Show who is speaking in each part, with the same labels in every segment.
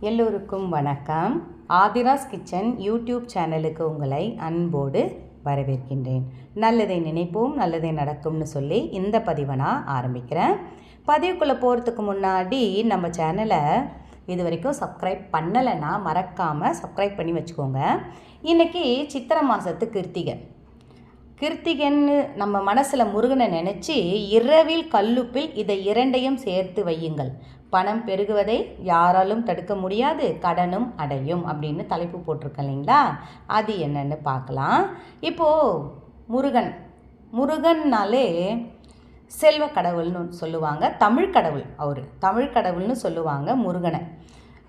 Speaker 1: எல்லோருக்கும் வணக்கம். Aadhira's kitchen YouTube சேனலுக்கு உங்களை அன்போடு வரவேற்கின்றேன். நல்லதை நினைப்போம் நல்லதை நடக்கும்னு சொல்லி இந்த பதிவை நான் ஆரம்பிக்கிறேன். பதிவுக்குள்ளே போகிறதுக்கு முன்னாடி நம்ம சேனலை இது வரைக்கும் சப்ஸ்கிரைப் பண்ணலைன்னா மறக்காமல் சப்ஸ்கிரைப் பண்ணி வச்சுக்கோங்க. இன்றைக்கி சித்திரை மாதத்து கிருத்திகை. கிருத்திகன்னு நம்ம மனசில் முருகனை நினச்சி இரவில் கல்லுப்பில் இதை இரண்டையும் சேர்த்து வையுங்கள். பணம் பெருகுவதை யாராலும் தடுக்க முடியாது. கடனும் அடையும் அப்படின்னு தலைப்பு போட்டிருக்கேன் இல்லைங்களா? அது என்னன்னு பார்க்கலாம். இப்போது முருகன். முருகன்னாலே செல்வ கடவுள்னு சொல்லுவாங்க. தமிழ் கடவுள் அவர். தமிழ் கடவுள்னு சொல்லுவாங்க முருகனை.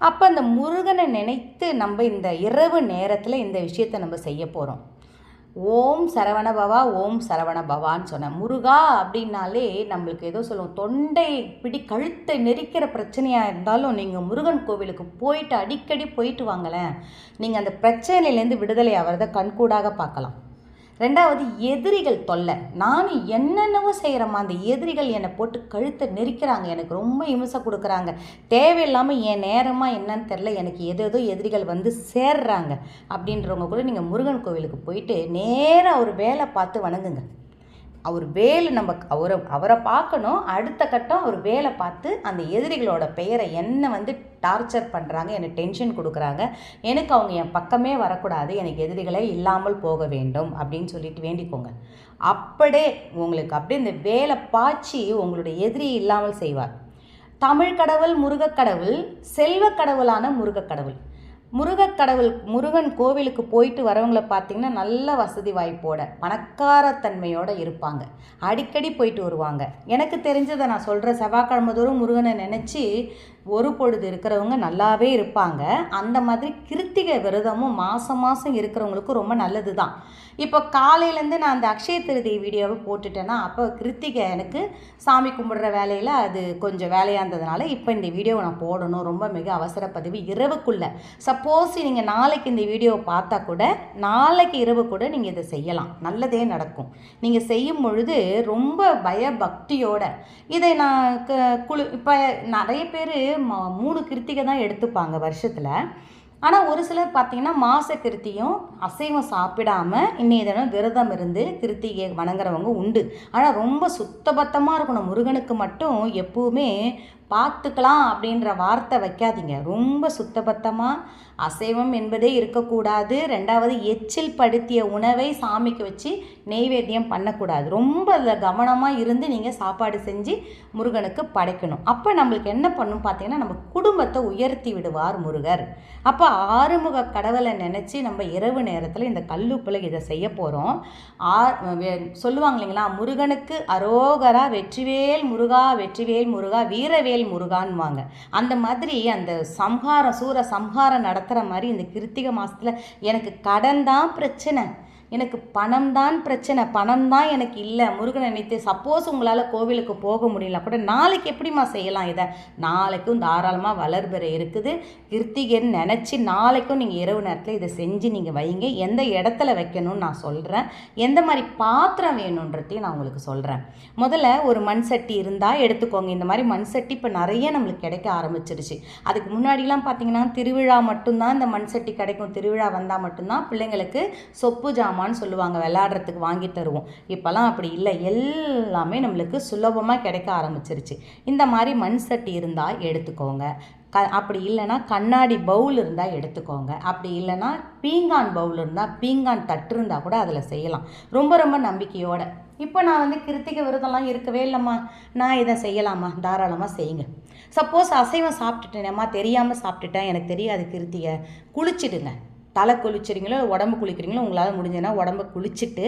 Speaker 1: அப்போ அந்த முருகனை நினைத்து நம்ம இந்த இரவு நேரத்தில் இந்த விஷயத்தை நம்ம செய்ய போகிறோம் ஓம் சரவண பவா ஓம் சரவண பவான்னு சொன்னேன் முருகா அப்படின்னாலே நம்மளுக்கு ஏதோ சொல்லுவோம். தொண்டை பிடி கழுத்தை நெரிக்கிற பிரச்சனையாக இருந்தாலும் நீங்கள் முருகன் கோவிலுக்கு போயிட்டு அடிக்கடி போயிட்டு வாங்கலேன் நீங்கள் அந்த பிரச்சனையிலேருந்து விடுதலை ஆகிறத கண்கூடாக பார்க்கலாம். ரெண்டாவது எதிரிகள் தொல்லை. நான் என்னென்னவோ செய்கிறேம்மா அந்த எதிரிகள் என்னை போட்டு கழுத்தை நெரிக்கிறாங்க. எனக்கு ரொம்ப இம்சை கொடுக்குறாங்க. தேவையில்லாமல் என் நேரமாக என்னன்னு தெரில எனக்கு எது எதிரிகள் வந்து சேர்றாங்க. அப்படின்றவங்க கூட நீங்கள் முருகன் கோவிலுக்கு போயிட்டு நேராக ஒரு வேலை பார்த்து வணங்குங்க. அவர் வேலை நம்ம அவரை அவரை பார்க்கணும். அடுத்த கட்டம் அவர் வேலை பார்த்து அந்த எதிரிகளோட பெயரை என்ன வந்து டார்ச்சர் பண்ணுறாங்க எனக்கு டென்ஷன் கொடுக்குறாங்க எனக்கு அவங்க என் பக்கமே வரக்கூடாது எனக்கு எதிரிகளே இல்லாமல் போக வேண்டும் அப்படின்னு சொல்லிட்டு வேண்டிக்கோங்க. அப்படியே உங்களுக்கு அப்படியே இந்த வேலை பாய்ச்சி உங்களுடைய எதிரி இல்லாமல் செய்வார். தமிழ் கடவுள் முருகக்கடவுள் செல்வ கடவுளான முருகக்கடவுள் முருகக்கடவுள் முருகன் கோவிலுக்கு போயிட்டு வரவங்கள பார்த்தீங்கன்னா நல்ல வசதி வாய்ப்போட பணக்காரத்தன்மையோடு இருப்பாங்க. அடிக்கடி போயிட்டு வருவாங்க. எனக்கு தெரிஞ்சதை நான் சொல்கிற செவ்வாய்க்கிழமை தோறும் முருகனை நினச்சி ஒரு பொழுது இருக்கிறவங்க நல்லாவே இருப்பாங்க. அந்த மாதிரி கிருத்திகை விரதமும் மாதம் மாதம் இருக்கிறவங்களுக்கு ரொம்ப நல்லது தான் இப்போ காலையிலேருந்து நான் அந்த அக்ஷய திருதி வீடியோவை போட்டுட்டேன்னா அப்போ கிருத்திகை எனக்கு சாமி கும்பிடுற வேலையில் அது கொஞ்சம் வேலையாக இருந்ததுனால இப்போ இந்த வீடியோவை நான் போடணும். ரொம்ப மிக அவசர பதிவு இரவுக்குள்ளே. சப் சப்போஸ் நீங்கள் நாளைக்கு இந்த வீடியோவை பார்த்தா கூட நாளைக்கு இரவு கூட நீங்கள் இதை செய்யலாம். நல்லதே நடக்கும். நீங்கள் செய்யும் பொழுது ரொம்ப பயபக்தியோட இதை நான் க குழு இப்போ நிறைய பேர் மூணு கிருத்திகை தான் எடுத்துப்பாங்க வருஷத்தில். ஆனால் ஒரு சிலர் பார்த்தீங்கன்னா மாச கிருத்தியும் அசைவம் சாப்பிடாம இன்னைய தினம் விரதம் இருந்து கிருத்திகை வணங்குறவங்க உண்டு. ஆனால் ரொம்ப சுத்தபத்தமாக இருக்கணும். முருகனுக்கு மட்டும் எப்போவுமே பார்த்துக்கலாம் அப்படின்ற வார்த்தை வைக்காதீங்க. ரொம்ப சுத்தபத்தமாக அசைவம் என்பதே இருக்கக்கூடாது. ரெண்டாவது எச்சில் படுத்திய உணவை சாமிக்கு வச்சு நெய்வேத்தியம் பண்ணக்கூடாது. ரொம்ப அதில் கவனமாக இருந்து நீங்கள் சாப்பாடு செஞ்சு முருகனுக்கு படைக்கணும். அப்போ நம்மளுக்கு என்ன பண்ணும் பார்த்தீங்கன்னா நம்ம குடும்பத்தை உயர்த்தி விடுவார் முருகர். அப்போ ஆறுமுக கடவுளை நினச்சி நம்ம இரவு நேரத்தில் இந்த கல்லுப்பில் இதை செய்ய போகிறோம் ஆ சொல்லுவாங்க இல்லைங்களா முருகனுக்கு அரோகரா வெற்றிவேல் முருகா வெற்றிவேல் முருகா வீரவேல் முருகான்வாங்க அந்த மாதிரி அந்த சம்ஹாரம் சூர சம்ஹாரம் நடத்துகிற மாதிரி இந்த கிருத்திகை மாதத்தில் எனக்கு கடன் தான் பிரச்சனை. எனக்கு பணம் தான் பிரச்சனை பணம் தான் எனக்கு இல்லை. முருகனை நினைத்து சப்போஸ் உங்களால் கோவிலுக்கு போக முடியல கூட நாளைக்கு எப்படிம்மா செய்யலாம் இதை? நாளைக்கும் தாராளமாக வளர்பெற இருக்குது. கிருத்திகைன்னு நினச்சி நாளைக்கும் நீங்கள் இரவு நேரத்தில் இதை செஞ்சு நீங்கள் வைங்க. எந்த இடத்துல வைக்கணும்னு நான் சொல்கிறேன் எந்த மாதிரி பாத்திரம் வேணுன்றதையும் நான் உங்களுக்கு சொல்கிறேன் முதல்ல ஒரு மண் சட்டி இருந்தால் எடுத்துக்கோங்க. இந்த மாதிரி மண் சட்டி இப்போ நிறைய நம்மளுக்கு கிடைக்க ஆரம்பிச்சிருச்சு. அதுக்கு முன்னாடிலாம் பார்த்தீங்கன்னா திருவிழா மட்டும்தான் இந்த மண் சட்டி கிடைக்கும். திருவிழா வந்தால் மட்டும்தான் பிள்ளைங்களுக்கு சொப்பு ஜாமான் சாமான்னு சொல்லுவாங்க விளையாடுறதுக்கு வாங்கி தருவோம் இப்போல்லாம் அப்படி இல்லை. எல்லாமே நம்மளுக்கு சுலபமாக கிடைக்க ஆரம்பிச்சிருச்சு. இந்த மாதிரி மண் சட்டி இருந்தால் எடுத்துக்கோங்க. க அப்படி இல்லைன்னா கண்ணாடி பவுல் இருந்தால் எடுத்துக்கோங்க. அப்படி இல்லைன்னா பீங்கான் பவுல் இருந்தால் பீங்கான் தட்டு இருந்தால் கூட அதில் செய்யலாம். ரொம்ப ரொம்ப நம்பிக்கையோட. இப்போ நான் வந்து கிருத்திகை விரதம்லாம் இருக்கவே இல்லைம்மா. நான் இதை செய்யலாமா? தாராளமாக செய்யுங்க. சப்போஸ் அசைவம் சாப்பிட்டுட்டேனேம்மா தெரியாமல் சாப்பிட்டுட்டேன் எனக்கு தெரியாது கிருத்திகை. குளிச்சிடுங்க. தலை குளிச்சுறீங்களோ உடம்பு குளிக்கிறீங்களோ உங்களால் முடிஞ்சதுன்னா உடம்பு குளிச்சுட்டு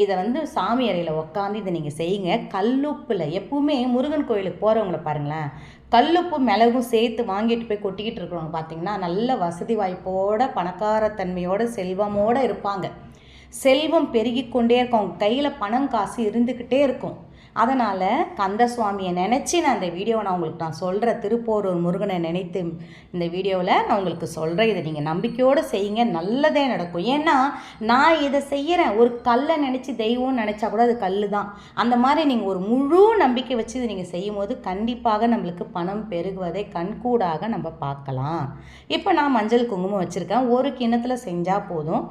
Speaker 1: இதை வந்து சாமி அறையில் உட்காந்து இதை நீங்கள் செய்யுங்க. கல்லுப்பில் எப்பவுமே முருகன் கோயிலுக்கு போகிறவங்கள பாருங்களேன். கல்லுப்பும் மிளகும் சேர்த்து வாங்கிட்டு போய் கொட்டிக்கிட்டு இருக்கிறவங்க பார்த்தீங்கன்னா நல்ல வசதி வாய்ப்போட பணக்காரத்தன்மையோட செல்வமோடு இருப்பாங்க. செல்வம் பெருகி கொண்டே இருக்கும். அவங்க கையில் பணம் காசு இருந்துக்கிட்டே இருக்கும். அதனால் கந்த சுவாமியை நினச்சி நான் இந்த வீடியோவை நான் உங்களுக்கு நான் சொல்கிறேன் திருப்போரூர் முருகனை நினைத்து இந்த வீடியோவில் நான் உங்களுக்கு சொல்கிறேன் இதை நீங்கள் நம்பிக்கையோடு செய்யுங்க. நல்லதே நடக்கும். ஏன்னா நான் இதை செய்கிறேன் ஒரு கல்லை நினச்சி தெய்வம் நினச்சா கூட அது கல் தான் அந்த மாதிரி நீங்கள் ஒரு முழு நம்பிக்கை வச்சு இதை நீங்கள் செய்யும் போது கண்டிப்பாக நம்மளுக்கு பணம் பெருகுவதை கண்கூடாக நம்ம பார்க்கலாம். இப்போ நான் மஞ்சள் குங்குமம் வச்சுருக்கேன். ஒரு கிண்ணத்தில் செஞ்சால் போதும்.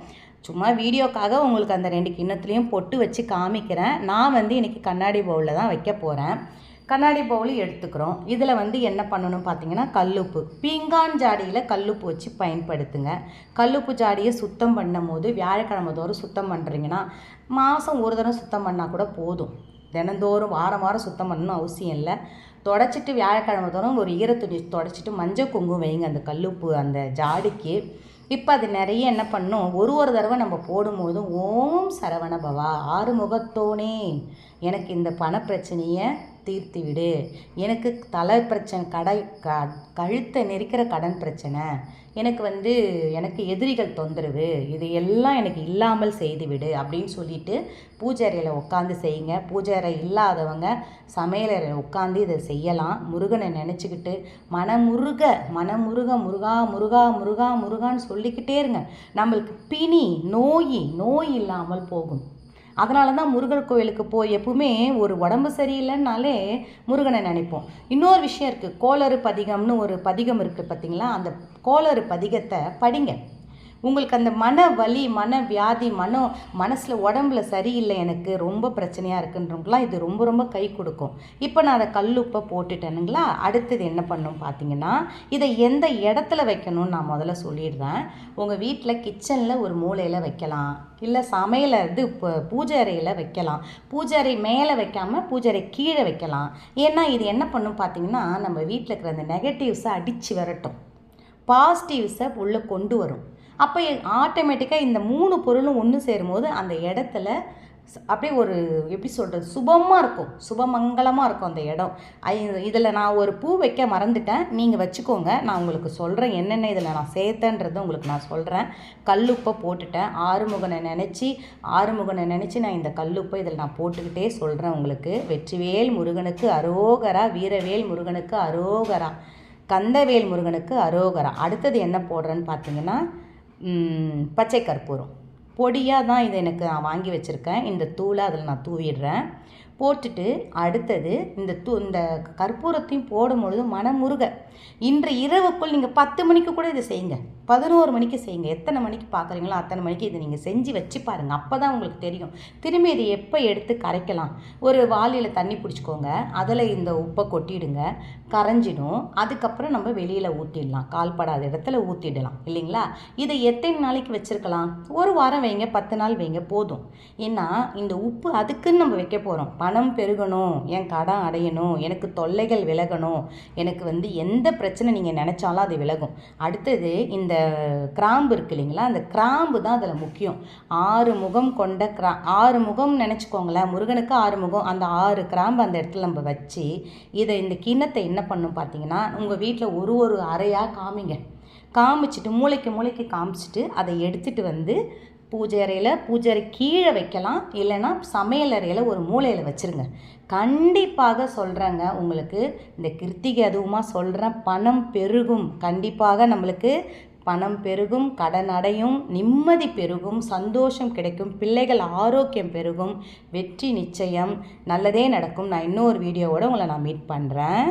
Speaker 1: சும்மா வீடியோக்காக உங்களுக்கு அந்த ரெண்டு கிண்ணத்துலேயும் பொட்டு வச்சு காமிக்கிறேன். நான் வந்து இன்றைக்கி கண்ணாடி பவுலில் தான் வைக்க போகிறேன் கண்ணாடி பவுல் எடுத்துக்கிறோம். இதில் வந்து என்ன பண்ணணும் பார்த்தீங்கன்னா கல்லுப்பு. பீங்கான் ஜாடியில் கல்லுப்பு வச்சு பயன்படுத்துங்க. கல்லுப்பு ஜாடியை சுத்தம் பண்ணும் போது வியாழக்கிழமை தோறும் சுத்தம் பண்ணுறீங்கன்னா மாதம் ஒரு தடவை சுத்தம் பண்ணால் கூட போதும். தினந்தோறும் வாரம் வாரம் சுத்தம் பண்ணணும் அவசியம் இல்லை. தொடச்சிட்டு வியாழக்கிழமை தோறும் ஒரு ஈரத்துணி தொடச்சிட்டு மஞ்சள் குங்குமம் வைங்க அந்த கல்லுப்பு அந்த ஜாடிக்கு. இப்போ அது நிறைய என்ன பண்ணும்? ஒரு ஒரு தடவை நம்ம போடும்போதும் ஓம் சரவண பவா ஆறுமுகத்தோனே. எனக்கு இந்த பணப்பிரச்சனையை தீர்த்து விடு எனக்கு தலை பிரச்சனை கடை க கழுத்தை நெரிக்கிற கடன் பிரச்சனை எனக்கு வந்து எனக்கு எதிரிகள் தொந்தரவு இது எல்லாம் எனக்கு இல்லாமல் செய்துவிடு அப்படின்னு சொல்லிட்டு பூஜாரியில் உட்காந்து செய்யுங்க. பூஜாரை இல்லாதவங்க சமையலறையில் உட்காந்து இதை செய்யலாம். முருகனை நினச்சிக்கிட்டு மனமுருக மனமுருக முருகா முருகா முருகா முருகான்னு சொல்லிக்கிட்டே இருங்க. நம்மளுக்கு பிணி நோய் நோய் இல்லாமல் போகும். அதனால தான் முருகர் கோயிலுக்கு போய் எப்பவுமே ஒரு உடம்பு சரியில்லைன்னாலே முருகனை நினைப்போம். இன்னொரு விஷயம் இருக்குது கோளறு பதிகம்னு ஒரு பதிகம் இருக்குது பார்த்தீங்களா அந்த கோளறு பதிகத்தை படிங்க. உங்களுக்கு அந்த மன வலி மன வியாதி மன மனசில் உடம்புல சரியில்லை எனக்கு ரொம்ப பிரச்சனையாக இருக்குன்றவங்களாம் இது ரொம்ப ரொம்ப கை கொடுக்கும். இப்போ நான் அதை கல்லுப்பை போட்டுட்டேனுங்களா? அடுத்தது என்ன பண்ணும் பார்த்தீங்கன்னா இதை எந்த இடத்துல வைக்கணும்னு நான் முதல்ல சொல்லிடுறேன். உங்கள் வீட்டில் கிச்சனில் ஒரு மூலையில் வைக்கலாம். இல்லை சமையல இது பூஜை அறையில் வைக்கலாம். பூஜை அறை மேலே வைக்காமல் பூஜை அறை கீழே வைக்கலாம். ஏன்னா இது என்ன பண்ணும் பார்த்தீங்கன்னா நம்ம வீட்டில் இருக்கிற அந்த நெகட்டிவ்ஸை அடித்து விரட்டும். பாசிட்டிவ்ஸை உள்ளே கொண்டு வரும். அப்போ ஆட்டோமேட்டிக்காக இந்த மூணு பொருளும் ஒன்று சேரும்போது அந்த இடத்துல அப்படியே ஒரு எப்படி சொல்கிறது சுபமாக இருக்கும். சுபமங்கலமாக இருக்கும் அந்த இடம். இதில் நான் ஒரு பூ வைக்க மறந்துட்டேன். நீங்கள் வச்சுக்கோங்க. நான் உங்களுக்கு சொல்கிறேன் என்னென்ன இதில் நான் சேர்த்தேன்றது உங்களுக்கு நான் சொல்கிறேன் கல்லுப்பை போட்டுட்டேன். ஆறுமுகனை நினச்சி ஆறுமுகனை நினச்சி நான் இந்த கல்லுப்பை இதில் நான் போட்டுக்கிட்டே சொல்கிறேன் உங்களுக்கு. வெற்றிவேல் முருகனுக்கு அரோகரா வீரவேல் முருகனுக்கு அரோகரா கந்தவேல் முருகனுக்கு அரோகரா. அடுத்தது என்ன போடுறேன்னு பார்த்தீங்கன்னா பச்சை கற்பூரம். பொடியாக தான் இதை எனக்கு நான் வாங்கி வச்சுருக்கேன். இந்த தூளை அதில் நான் தூவிடுறேன். போட்டுட்டு அடுத்தது இந்த தூ இந்த கற்பூரத்தையும் போடும் பொழுது மனமுருக. இன்று இரவுக்குள் நீங்கள் பத்து மணிக்கு கூட இதை செய்யுங்க. பதினோரு மணிக்கு செய்யுங்க. எத்தனை மணிக்கு பார்க்குறீங்களோ அத்தனை மணிக்கு இதை நீங்கள் செஞ்சு வச்சு பாருங்கள் அப்போ தான் உங்களுக்கு தெரியும். திரும்பி இதை எப்போ எடுத்து கரைக்கலாம்? ஒரு வாளியில் தண்ணி பிடிச்சிக்கோங்க. அதில் இந்த உப்பை கொட்டிடுங்க. கரைஞ்சிடும். அதுக்கப்புறம் நம்ம வெளியில் ஊற்றிடலாம் கால்படாத இடத்துல ஊற்றிடலாம் இல்லைங்களா? இதை எத்தனை நாளைக்கு வச்சுருக்கலாம்? ஒரு வாரம் வைங்க. பத்து நாள் வைங்க. போதும். ஏன்னா இந்த உப்பு அதுக்குன்னு நம்ம வைக்க போகிறோம் பணம் பெருகணும் என் கடன் அடையணும் எனக்கு தொல்லைகள் விலகணும் எனக்கு வந்து எந்த பிரச்சனை நீங்கள் நினச்சாலும் அது விலகும். அடுத்தது இந்த கிராம்பு இருக்கு இல்லைங்களா அந்த கிராம்பு தான் அதில் முக்கியம். ஆறு முகம் கொண்ட கிரா ஆறு முகம் நினச்சிக்கோங்களேன் முருகனுக்கு ஆறு முகம் அந்த ஆறு கிராம்பு அந்த இடத்துல நம்ம வச்சு இதை இந்த கிண்ணத்தை என்ன பண்ணும் பார்த்தீங்கன்னா உங்கள் வீட்டில் ஒரு ஒரு அறையாக காமிங்க. காமிச்சிட்டு மூளைக்கு மூளைக்கு காமிச்சிட்டு அதை எடுத்துகிட்டு வந்து பூஜை அறையில் பூஜை அறை கீழே வைக்கலாம். இல்லைன்னா சமையல் அறையில் ஒரு மூலையில் வச்சுருங்க. கண்டிப்பாக சொல்கிறேங்க உங்களுக்கு. இந்த கிருத்திகை அதுவுமா சொல்கிறேன் பணம் பெருகும். கண்டிப்பாக நம்மளுக்கு பணம் பெருகும் கடன் அடையும் நிம்மதி பெருகும் சந்தோஷம் கிடைக்கும் பிள்ளைகள் ஆரோக்கியம் பெருகும் வெற்றி நிச்சயம். நல்லதே நடக்கும். நான் இன்னொரு வீடியோவோடு உங்களை நான் மீட் பண்ணுறேன்